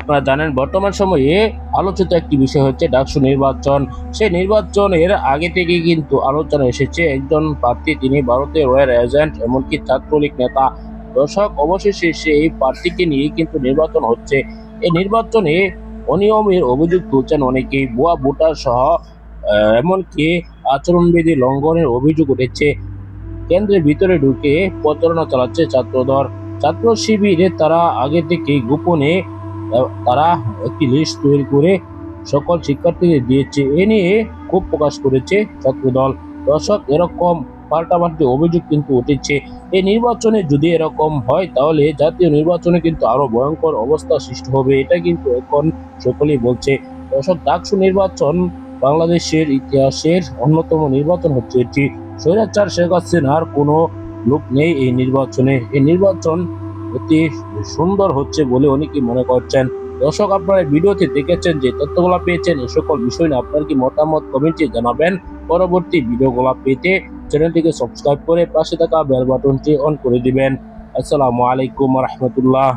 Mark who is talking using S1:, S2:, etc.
S1: আপনারা জানেন, বর্তমান সময়ে আলোচিত একটি বিষয় হচ্ছে ডাকসু নির্বাচন। সেই নির্বাচনের আগে থেকে কিন্তু আলোচনা এসেছে, একজন প্রার্থী তিনি ভারতের রয়্যাল এজেন্ট, এমনকি ছাত্রলীগ নেতা। দর্শক, অবশেষে সেই প্রার্থীকে নিয়ে কিন্তু নির্বাচন হচ্ছে। এই নির্বাচনে অনিয়মের অভিযোগ তুলছেন অনেকেই। ভুয়া ভোটার সহ এমনকি আচরণবিধি লঙ্ঘনের অভিযোগ উঠেছে। কেন্দ্রের ভিতরে ঢুকে প্রচারণা চালাচ্ছে ছাত্রদল। ছাত্র শিবিরে তারা আগে থেকে গোপনে তারা একটি লিস্ট তৈরি করে সকল শিক্ষার্থীদের দিয়েছে। এ নিয়ে ক্ষোভ প্রকাশ করেছে ছাত্রদল। দর্শক, এরকম পাল্টাপাল্টি অভিযোগ কিন্তু উঠেছে। এই নির্বাচনে যদি এরকম হয়, তাহলে জাতীয় নির্বাচনে কিন্তু আরও ভয়ঙ্কর অবস্থা সৃষ্টি হবে, এটা কিন্তু এখন সকলেই বলছে। দর্শক, ডাকসু নির্বাচন বাংলাদেশের ইতিহাসের অন্যতম নির্বাচন হচ্ছে এটি। স্বৈরাচার শেখ হাসিনার কোনো লোক নেই এই নির্বাচনে। এই নির্বাচন অতি সুন্দর হচ্ছে বলে অনেকে মনে করছেন। দর্শক, আপনারা ভিডিওতে দেখেছেন যে তথ্যগুলো পেয়েছেন এই সকল বিষয় নিয়ে আপনার কি মতামত কমেন্টে জানাবেন। পরবর্তী ভিডিওগুলো পেতে চ্যানেলটিকে সাবস্ক্রাইব করে পাশে থাকা বেল বাটনটি অন করে দিবেন। আসসালামু আলাইকুম রহমতুল্লাহ।